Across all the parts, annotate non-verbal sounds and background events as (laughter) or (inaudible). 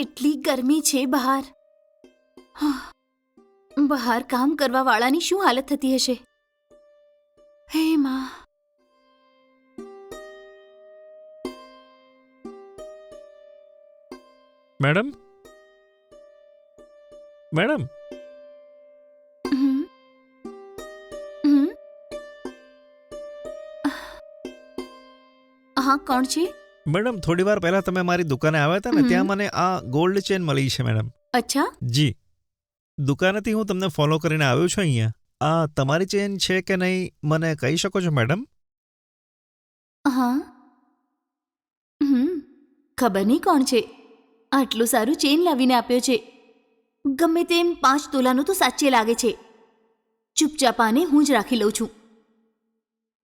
કેટલી ગરમી છે બહાર હા. બહાર કામ કરવા વાળાની શું હાલત થતી હશે હે માં મેડમ મેડમ હમ. હમ. હા કોણ છે મેડમ થોડી વાર પહેલા તમે મારી દુકાને આવ્યા હતા ને ત્યાં મને આ ગોલ્ડ ચેન મળી છે મેડમ. અચ્છા. જી. દુકાનેથી હું તમને ફોલો કરીને આવ્યો છું અહીંયા. આ તમારી ચેન છે કે નહીં મને કહી શકો છો મેડમ? હા. હમ. ખબર નહીં કોણ છે. આટલું સારું ચેન લાવીને આપ્યો છે. ગમે તેમ પાંચ તોલાનું તો સાચે લાગે છે. ચૂપચાપ આને હું જ રાખી લઉં છું.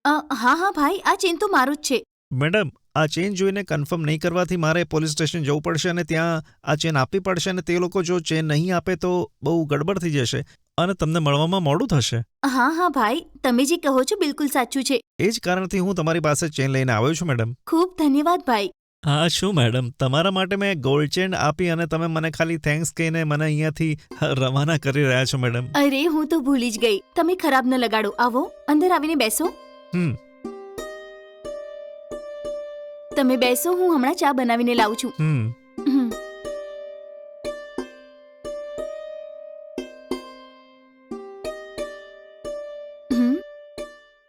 અ, હા હા ભાઈ આ ચેન તો મારો જ છે. મેડમ આ ચેન જોઈને કન્ફર્મ નહીં કરવાથી મારે પોલીસ સ્ટેશન જવું પડશે અને ત્યાં આ ચેન આપવી પડશે અને તે લોકો જો ચેન નહીં આપે તો બહુ ગડબડ થઈ જશે અને તમને મળવામાં મોડું થશે. હા હા ભાઈ તમે જે કહો છો બિલકુલ સાચું છે. એ જ કારણથી હું તમારી પાસે ચેન લઈને આવ્યો છું મેડમ. ખૂબ ધન્યવાદ ભાઈ. હા શું મેડમ? તમારા માટે મેં ગોલ્ડ ચેન આપી અને તમે મને ખાલી થેન્ક્સ કહીને મને અહીંયાથી રવાના કરી રહ્યા છો મેડમ. અરે હું તો ભૂલી જ ગઈ. તમે ખરાબ ન લગાડો. આવો અંદર આવીને બેસો. હમ. તમે બેસો હું હમણાં ચા બનાવીને લાવું છું. હમ. હમ. હમ.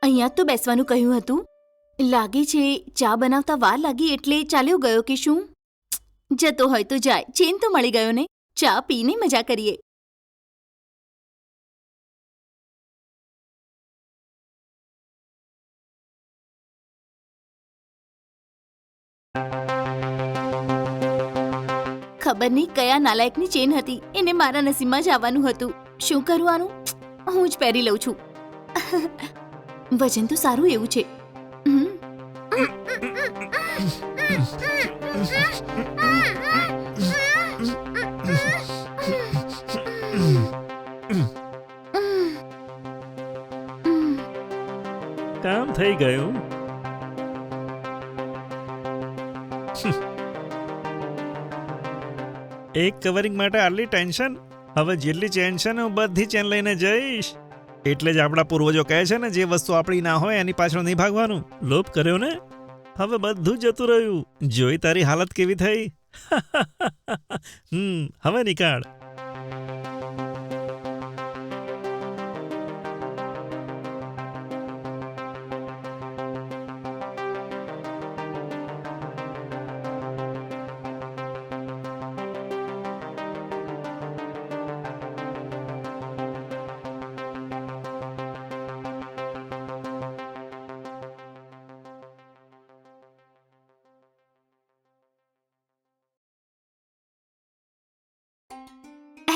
અહીંયા જ તો બેસવાનું કહ્યું હતું. લાગે છે ચા બનાવતા વાર લાગી એટલે ચાલ્યો ગયો કે શું? જતો હોય તો જાય ચેન તો મળી ગયો ને ચા પીને મજા કરીએ. ખબર નહીં કયા નાલાયકની ચેન હતી, એને મારા નસીબમાં જ આવવાનું હતું. શું કરવાનું હું જ પહેરી લઉં છું. વજન તો સારું એવું છે. હમ. એક કવરિંગ માટે આટલી ટેન્શન હવે જેટલી ચેન છે ને, હું બધી ચેન લઈને જઈશ. એટલે જ આપણા પૂર્વજો કહે છે ને, જે વસ્તુ આપણી ના હોય એની પાછળ નહીં ભાગવાનું. લોપ કર્યો ને? હવે બધું જતું રહ્યું. જોઈ તારી હાલત કેવી થઈ? (laughs) હમ, હવે નીકાળ.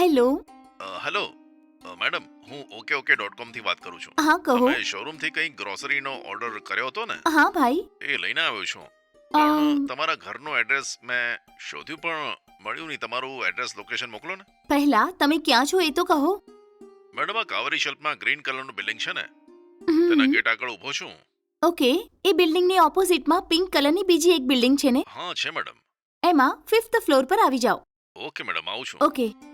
હેલો હેલો મેડમ હું ઓકે ઓકે ડોટ કોમથી વાત કરું છું. હા કહો. મેં શોરૂમથી કંઈ ગ્રોસરીનો ઓર્ડર કર્યો હતો ને? હા ભાઈ. એ લઈને આવ્યો છું. પણ તમારા ઘરનું એડ્રેસ મેં શોધ્યું પણ મળ્યું નહીં. તમારું એડ્રેસ લોકેશન મોકલો ને. પહેલા તમે ક્યાં છો એ તો કહો. મેડમ આ કાવરી શેલ્ફમાં ગ્રીન કલરનું બિલ્ડિંગ છે ને. તેના ગેટ આગળ ઊભો છું. ઓકે એ બિલ્ડિંગની ઓપોઝિટમાં પિંક કલરની બીજી એક બિલ્ડિંગ છે ને. હા છે મેડમ એમાં ફિફ્થ ફ્લોર પર આવી જાઓ. ઓકે મેડમ આવું છું. ઓકે.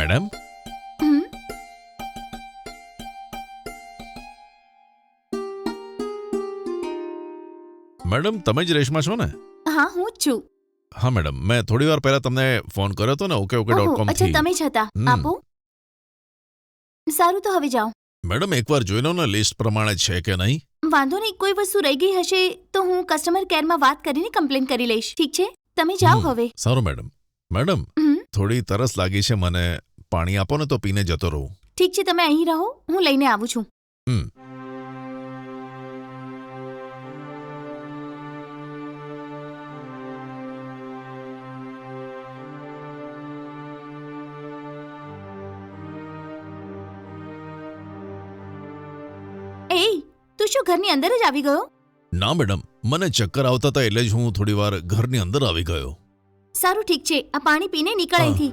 મેડમ મેડમ તમે જ રેશમા છો ને હા હું જ છું હા મેડમ મેં થોડી વાર પહેલા તમને ફોન કર્યો હતો ને ઓકે ઓકે ડોટ કોમ અચ્છા તમે જ હતા. આપો. સારું તો હવે જાઓ. મેડમ એકવાર જોઈ લો ને લિસ્ટ પ્રમાણે છે કે નહીં? વાંધો નહીં કોઈ વસ્તુ રહી ગઈ હશે તો હું કસ્ટમર કેરમાં વાત કરીને કમ્પ્લેન કરી લઈશ. ઠીક છે? તમે જાઓ હવે. સારું મેડમ. મેડમ. થોડી તરસ લાગી છે મને. પાણી આપો ને તો પીને જતો રહું. ઠીક છે તમે અહીં રહો હું લઈને આવું છું. હમ. એ તું શું ઘરની અંદર જ આવી ગયો? ના મેડમ. મને ચક્કર આવતા હતા એટલે જ હું થોડી વાર ઘરની અંદર આવી ગયો. સારું ઠીક છે. આ પાણી પીને નીકળ હા. અહીંથી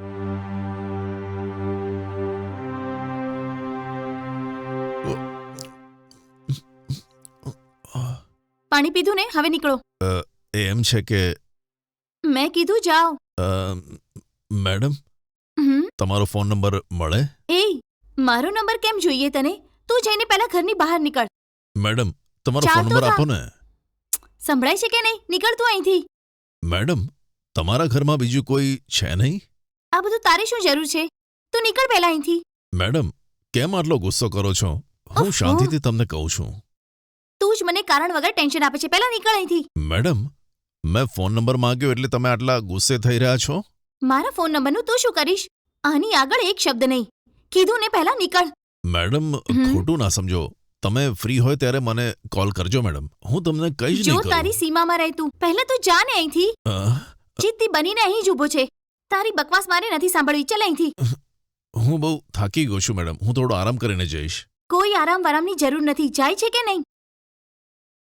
પાણી પીધું ને? હવે નીકળો. એમ છે કે મેં કીધું જાઓ. મેડમ? તમારો ફોન નંબર મળે? એ મારો નંબર કેમ જોઈએ તને? તું જઈને પહેલા ઘરની બહાર નીકળ. મેડમ તમારો ફોન નંબર આપો ને. સંભળાય છે કે નહીં? નીકળ તું અહીંથી. મેડમ તમારા ઘરમાં બીજું કોઈ છે નહીં? આ બધું તારે શું જરૂર છે? તું નીકળ પહેલા અહીંથી. મેડમ કેમ આટલો ગુસ્સો કરો છો? હું શાંતિથી તમને કહું છું. જ મને કારણ વગર ટેન્શન આપે છે. પહેલા નીકળ અહીંથી. મેડમ મેં ફોન નંબર માંગ્યો એટલે તમે આટલા ગુસ્સે થઈ રહ્યા છો? મારા ફોન નંબરનું તું શું કરીશ? આની આગળ એક શબ્દ નહીં. કીધું ને પહેલા નીકળ. મેડમ ખોટું ના સમજો. તમે ફ્રી હોય ત્યારે મને કોલ કરજો મેડમ. હું તમને કઈ જ જો નહીં તારી સીમામાં રહે તું પહેલા તો જા ને અહીંથી. ચિત્તી જીતતી બનીને અહીં જ ઊભો છે. તારી બકવાસ મારે નથી સાંભળવી. ચલ અહીંથી. હું બહુ થાકી ગયો છું મેડમ. હું થોડો આરામ કરીને જઈશ. કોઈ આરામ વારામની જરૂર નથી. જાય છે કે નહીં?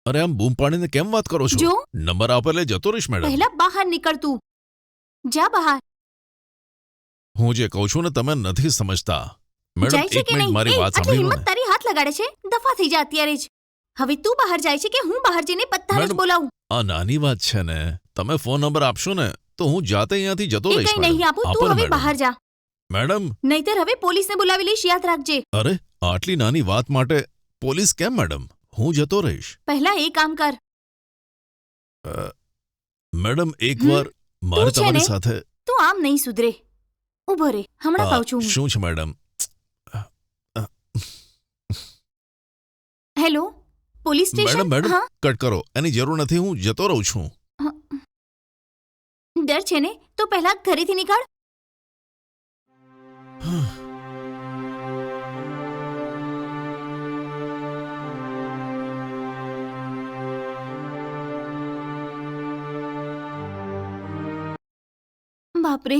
અરે આમ બૂમ પાડીને કેમ વાત કરો છો? જો. નંબર આપો એટલે જતો રહીશ મેડમ. પહેલા બહાર નીકળ તું. જા બહાર. હું જે કહું છું ને તમે નથી સમજતા. મેડમ જાય છે એક કે મિનિટ નહીં? મારી એ, વાત આટલી સાંભળી લો હિંમત તારી હાથ લગાડે છે? દફા થઈ જા અત્યારે જ. હવે તું બહાર જાય છે કે હું બહાર જઈને બધાને જ મેડમ, બોલાવું? આ નાની વાત છે ને. તમે ફોન નંબર આપશો ને તો હું જાતે અહીંયાથી જતો એ રહીશ કઈ નહીં મેડમ. આપું આપો તું ને હવે મેડમ. બહાર જા. મેડમ. નહીતર હવે પોલીસને બોલાવી લઈશ યાદ રાખજે. અરે આટલી નાની વાત માટે પોલીસ કેમ મેડમ? હું જતો રહીશ. પહેલા એ કામ કર. અ, મેડમ એકવાર મારે તું છે તમારી ને? સાથે તું આમ નહીં સુધરે. ઊભો રે હમણાં કહું છું હું. શું છે madam? Hello police madam station? Madam હા? કટ કરો. એની જરૂર નથી હું જતો રહું છું. ડર છે ને? તો પહેલા ઘરેથી નીકળ. બાપરે.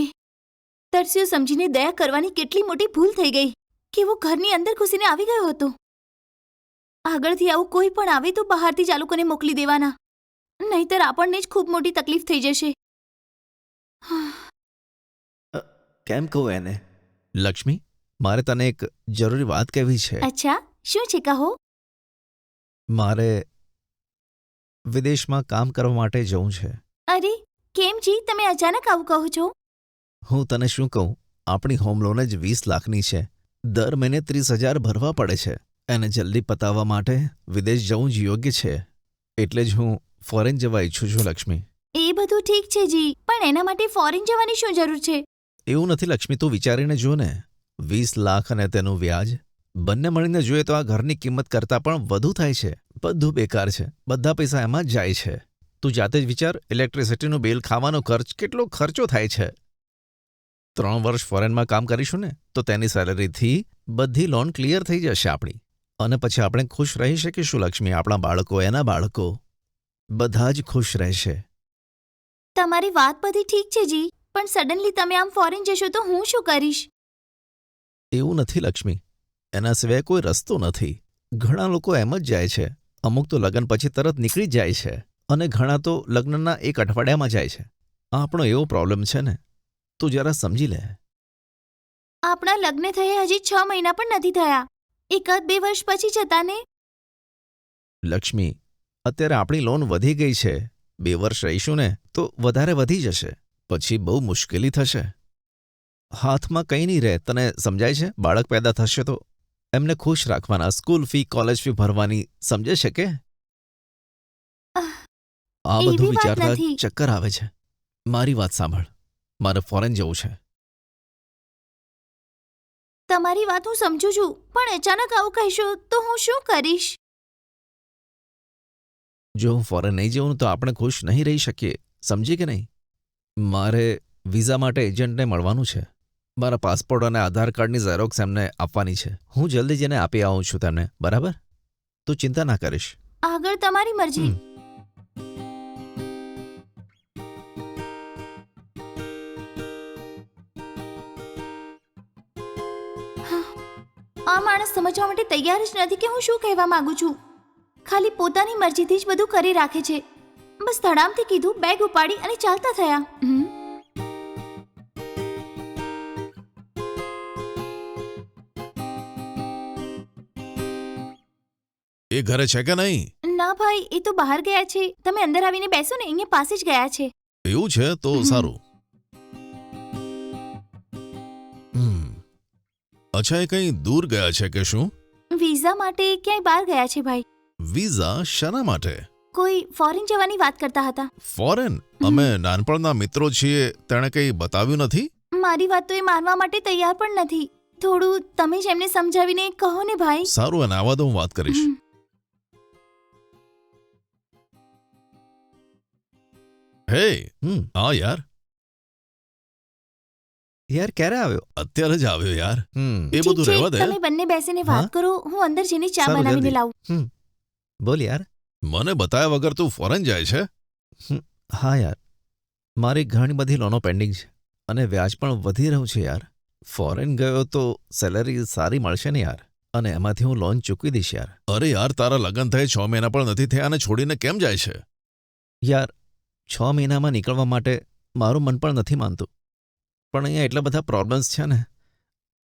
તરસ્યો સમજીને દયા કરવાની કેટલી મોટી ભૂલ થઈ ગઈ કે હું ઘરની અંદર ઘૂસીને આવી ગયો હતો. આગળથી આવું કોઈ પણ આવે તો બહારથી જ આ લોકોને મોકલી દેવાના. નહીતર આપણને જ ખૂબ મોટી તકલીફ થઈ જશે. કેમ કહું એને? લક્ષ્મી મારે તને એક જરૂરી વાત કહેવી છે. અચ્છા શું છે કહો? મારે વિદેશમાં કામ કરવા માટે જવું છે. અરે કેમ જી? તમે અચાનક આવું કહો છો? હું તને શું કહું? આપણી હોમ લોન જ વીસ લાખની છે. દર મહિને ત્રીસ હજાર ભરવા પડે છે. એને જલ્દી પતાવવા માટે વિદેશ જવું જ યોગ્ય છે. એટલે જ હું ફોરેન જવા ઈચ્છું છું લક્ષ્મી. એ બધું ઠીક છે જી પણ એના માટે ફોરેન જવાની શું જરૂર છે? એવું નથી લક્ષ્મી તું વિચારીને જો ને. વીસ લાખ અને તેનું વ્યાજ બંને મળીને જોઈએ તો આ ઘરની કિંમત કરતાં પણ વધુ થાય છે. બધું બેકાર છે. બધા પૈસા એમાં જ જાય છે. તું જાતે જ વિચાર ઇલેક્ટ્રિસિટીનું બિલ ખાવાનો ખર્ચ કેટલો ખર્ચો થાય છે. ત્રણ વર્ષ ફોરેનમાં કામ કરીશું ને તો તેની સેલરીથી બધી લોન ક્લિયર થઈ જશે આપણી. અને પછી આપણે ખુશ રહી શકીશું લક્ષ્મી. આપણા બાળકો એના બાળકો બધા જ ખુશ રહેશે. તમારી વાત બધી ઠીક છે જી પણ સડનલી તમે આમ ફોરેન જશો તો હું શું કરીશ? એવું નથી લક્ષ્મી. એના સિવાય કોઈ રસ્તો નથી. ઘણા લોકો એમ જ જાય છે. અમુક તો લગ્ન પછી તરત નીકળી જ જાય છે. અને ઘણા તો લગ્નના એક અઠવાડિયામાં જાય છે. આ આપણો એવો પ્રોબ્લેમ છે ને. તું જરા સમજી લે. આપણા લગ્ન થયે હજી છ મહિના પણ નથી થયા. એકાદ બે વર્ષ પછી જતા ને? લક્ષ્મી અત્યારે આપણી લોન વધી ગઈ છે. બે વર્ષ રહીશું ને તો વધારે વધી જશે. પછી બહુ મુશ્કેલી થશે. હાથમાં કંઈ નહીં રહે. તને સમજાય છે? બાળક પેદા થશે તો? એમને ખુશ રાખવાના સ્કૂલ ફી કોલેજ ફી ભરવાની. સમજે છે કે? આ બધું વિચારતા ચક્કર આવે છે. મારી વાત સાંભળ. મારે ફોરેન જવું છે. તમારી વાત હું સમજુ છું પણ અચાનક આવું કહેશો તો હું શું કરીશ? જો હું ફોરેન નહીં જઉં તો આપણે ખુશ નહીં રહી શકીએ સમજી કે નહીં? મારે વિઝા માટે એજન્ટને મળવાનું છે. મારા પાસપોર્ટ અને આધાર કાર્ડની ઝેરોક્સ એમને આપવાની છે. હું જલ્દી જેને આપી આવું છું તેમને બરાબર? તું ચિંતા ના કરીશ. આગળ તમારી મરજી. આ માણસ સમજવા માટે તૈયાર જ નથી કે હું શું કહેવા માંગુ છું. ખાલી પોતાની મરજીથી જ બધું કરી રાખે છે. બસ ધડામથી કીધું બેગ ઉપાડી અને ચાલતા થયા. એ ઘરે છે કે નહીં? ના ભાઈ એ તો બહાર ગયા છે. તમે અંદર આવીને બેસો ને અહીંયા પાસે જ ગયા છે. એવું છે? તો સારું. અચ્છા એ કંઈ દૂર ગયા છે કે શું? વિઝા માટે ક્યાંય બહાર ગયા છે ભાઈ. વિઝા શાના માટે? કોઈ ફોરેન જવાની વાત કરતા હતા. ફોરેન અમે નાનપણના મિત્રો છીએ તેણે કંઈ બતાવ્યું નથી? મારી વાત તો એ માનવા માટે તૈયાર પણ નથી. થોડું તમે જ એમને સમજાવીને કહો ને ભાઈ. સારું અને આવા તો હું વાત કરીશ. હમ. હે હમ. હા યાર. યાર ક્યારે આવ્યો? અત્યારે જ આવ્યો યાર. હમ. એ બધું રહેવા દે. તમે બંને બેસીને વાત કરો. હું અંદર જઈને ચા બનાવીને લાવું. બોલ યાર. મને બતાવ્યા વગર તું ફોરેન જાય છે? હા યાર. મારી ઘણી બધી લોનો પેન્ડિંગ છે અને વ્યાજ પણ વધી રહ્યું છે યાર. ફોરેન ગયો તો સેલરી સારી મળશે ને યાર. અને એમાંથી હું લોન ચૂકવી દઈશ યાર. અરે યાર તારા લગ્ન થાય છ મહિના પણ નથી થયા અને છોડીને કેમ જાય છે? યાર છ મહિનામાં નીકળવા માટે મારું મન પણ નથી માનતું. પણ અહીંયા એટલા બધા પ્રોબ્લેમ્સ છે ને.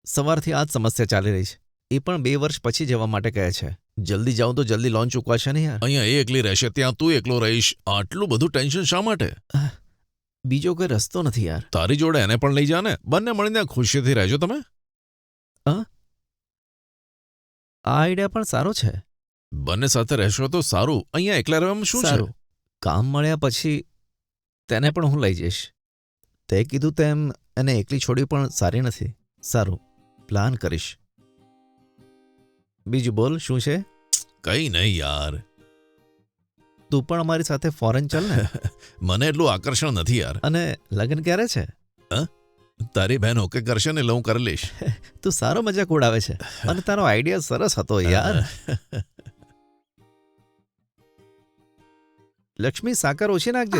સવારથી આ જ સમસ્યા ચાલી રહી છે. એ પણ બે વર્ષ પછી જવા માટે કહે છે. જલ્દી જાઉં તો જલ્દી લોન ચૂકવાશે ને યાર. અહીંયા એ એકલી રહેશે ત્યાં તું એકલો રહીશ. આટલું બધું ટેન્શન શા માટે? બીજો કોઈ રસ્તો નથી યાર. તારી જોડે એને પણ લઈ જા ને. બંને મળીને ખુશીથી રહેજો તમે. આ આઈડિયા પણ સારો છે. બંને સાથે રહેશો તો સારું. અહીંયા એકલા રહેવામાં શું સારું. કામ મળ્યા પછી તેને પણ હું લઈ જઈશ. તે કીધું તેમ એને એકલી છોડી પણ સારી નથી. સારું પ્લાન કરીશ. બીજું બોલ શું છે? કઈ નહીં યાર. તું પણ અમારી સાથે ફોરેન ચાલ ને. (laughs) મને એટલું આકર્ષણ નથી યાર. અને લગ્ન ક્યારે છે? તારી બહેન ઓકે કરશે ને એટલે હું કરી લઈશ. (laughs) તું સારો મજાક ઉડાવે છે. અને તારો આઈડિયા સરસ હતો યાર. (laughs) લક્ષ્મી સાકર ઓછી નાખજે.